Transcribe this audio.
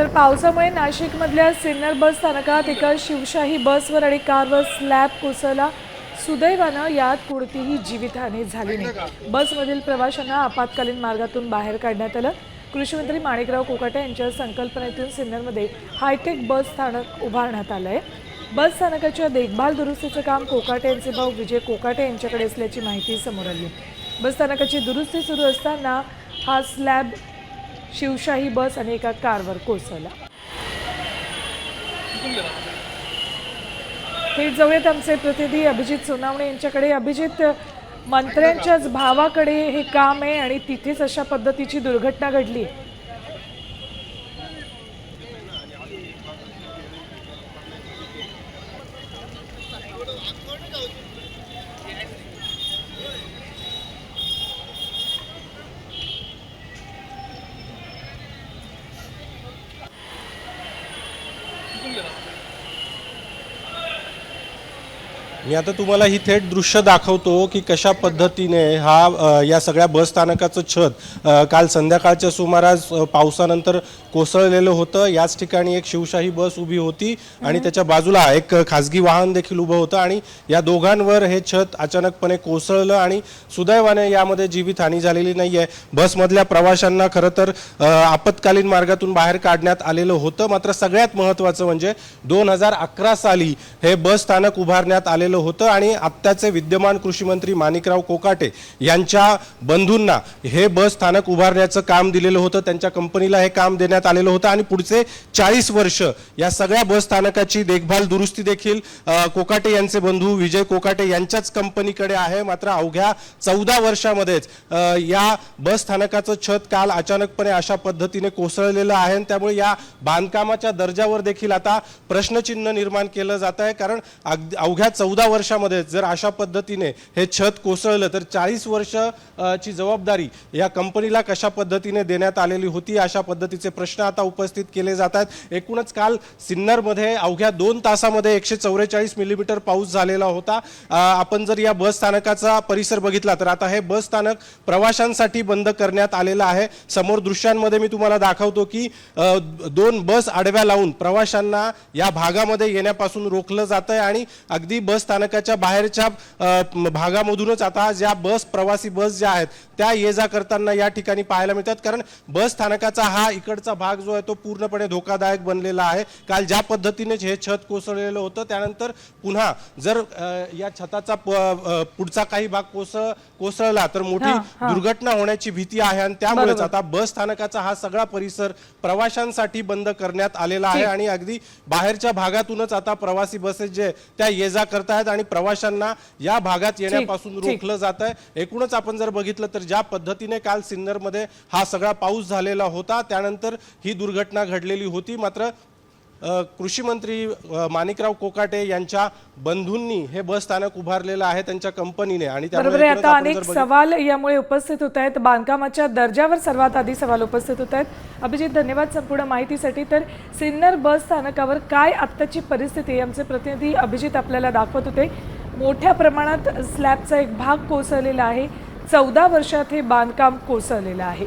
तर पावसामुळे नाशिकमधल्या सिन्नर बस स्थानकात एका शिवशाही बसवर आणि कारवर स्लॅब कोसळला. सुदैवानं यात कोणतीही जीवितहानी झाली नाही. बसमधील प्रवाशांना आपत्कालीन मार्गातून बाहेर काढण्यात आलं. कृषीमंत्री माणिकराव कोकाटे यांच्या संकल्पनेतून सिन्नरमध्ये हायटेक बस स्थानक उभारण्यात आलं आहे बस स्थानकाच्या देखभाल दुरुस्तीचं काम कोकाटे यांचे भाऊ विजय कोकाटे यांच्याकडे असल्याची माहिती समोर आली. बस स्थानकाची दुरुस्ती सुरू असताना हा स्लॅब शिवशाही बस आणि एका कारवर कोसळला. थेट जाऊयात आमचे प्रतिनिधी अभिजित सोनावणे यांच्याकडे. अभिजित मंत्र्यांच्याच भावाकडे हे काम आहे आणि तिथेच अशा पद्धतीची दुर्घटना घडली. Yeah. मी आता तुम्हाला ही थेट दृश्य दाखवतो की कशा पद्धतीने हा या सगळ्या बस स्थानकाचं छत काल संध्याकाळच्या सुमारास पावसानंतर कोसळलेलं होतं. याच ठिकाणी एक शिवशाही बस उभी होती आणि त्याच्या बाजूला एक खाजगी वाहन देखील उभं होतं आणि या दोघांवर हे छत अचानकपणे कोसळलं आणि सुदैवाने यामध्ये जीवितहानी झालेली नाही आहे बसमधल्या प्रवाशांना खरं तर आपत्कालीन मार्गातून बाहेर काढण्यात आलेलं होतं. मात्र सगळ्यात महत्त्वाचं म्हणजे दोन हजार अकरा साली हे बस स्थानक उभारण्यात आलेलं होतं आणि आत्ताचे विद्यमान कृषी मंत्री माणिकराव कोकाटे यांच्या बंधूंना हे बस स्थानक उभारण्याचं काम दिलेलं होतं. त्यांच्या कंपनीला हे काम देण्यात आलेलं होतं आणि पुढचे चाळीस वर्ष या सगळ्या बस स्थानकाची देखभाल दुरुस्ती देखील कोकाटे यांचे बंधू विजय कोकाटे यांच्याच कंपनीकडे आहे. मात्र अवघ्या चौदा वर्षामध्येच या बस स्थानकाचं छत काल अचानकपणे अशा पद्धतीने कोसळलेलं आहे आणि त्यामुळे या बांधकामाच्या दर्जावर देखील आता प्रश्नचिन्ह निर्माण केलं जात आहे. कारण अवघ्या चौदा वर्षामध्ये जर अशा पद्धतीने हे छत कोसळलं तर चाळीस वर्ष ची जबाबदारी या कंपनीला कशा पद्धतीने देण्यात आलेली होती अशा पद्धतीचे प्रश्न आता उपस्थित केले जात आहेत. एकूणच काल सिन्नरमध्ये अवघ्या दोन तासामध्ये एकशे चौवेचाळीस मिलीमीटर पाऊस झालेला होता. आपण जर या बस स्थानकाचा परिसर बघितला तर आता हे बस स्थानक प्रवाशांसाठी बंद करण्यात आलेलं आहे. समोर दृश्यांमध्ये मी तुम्हाला दाखवतो की दोन बस आडव्या लावून प्रवाशांना या भागामध्ये येण्यापासून रोखलं जात आहे आणि अगदी बस स्थानकाच्या बाहेरच्या भागामधूनच आता ज्या बस प्रवासी बस ज्या आहेत त्या ये जा करताना या ठिकाणी पाहायला मिळतात कारण बस स्थानकाचा हा इकडचा भाग जो आहे तो पूर्णपणे धोकादायक बनलेला आहे काल ज्या पद्धतीने हे छत कोसळलेलं होतं त्यानंतर पुन्हा जर या छताचा पुढचा काही भाग कोसळ कोसळला तर मोठी. दुर्घटना होण्याची भीती आहे आणि त्यामुळेच. आता बस स्थानकाचा हा सगळा परिसर प्रवाशांसाठी बंद करण्यात आलेला आहे. आणि अगदी बाहेरच्या भागातूनच आता प्रवासी बसेस जे त्या ये जा करतायत आणि प्रवाशांना या भागात येण्यापासून. रोखलं जात आहे एकूणच आपण जर बघितलं तर ज्या पद्धतीने काल सिन्नरमध्ये हा सगळा पाऊस झालेला होता त्यानंतर ही दुर्घटना घडलेली होती. मात्र कृषी मंत्री माणिकराव कोकाटे यांच्या बंधूंनी हे बस स्थानक उभारलेलं आहे त्यांच्या कंपनीने आणि त्यामुळे आता अनेक सवाल यामुळे उपस्थित होत आहेत. बांधकामाच्या दर्जावर सर्वात आधी सवाल उपस्थित होत आहेत. अभिजित धन्यवाद संपूर्ण माहितीसाठी. तर सिन्नर बस स्थानकावर काय आत्ताची परिस्थिती? आमचे प्रतिनिधी अभिजित आपल्याला दाखवत होते. मोठ्या प्रमाणात स्लॅबचा एक भाग कोसळलेला आहे. चौदा वर्षात हे बांधकाम कोसळलेलं आहे.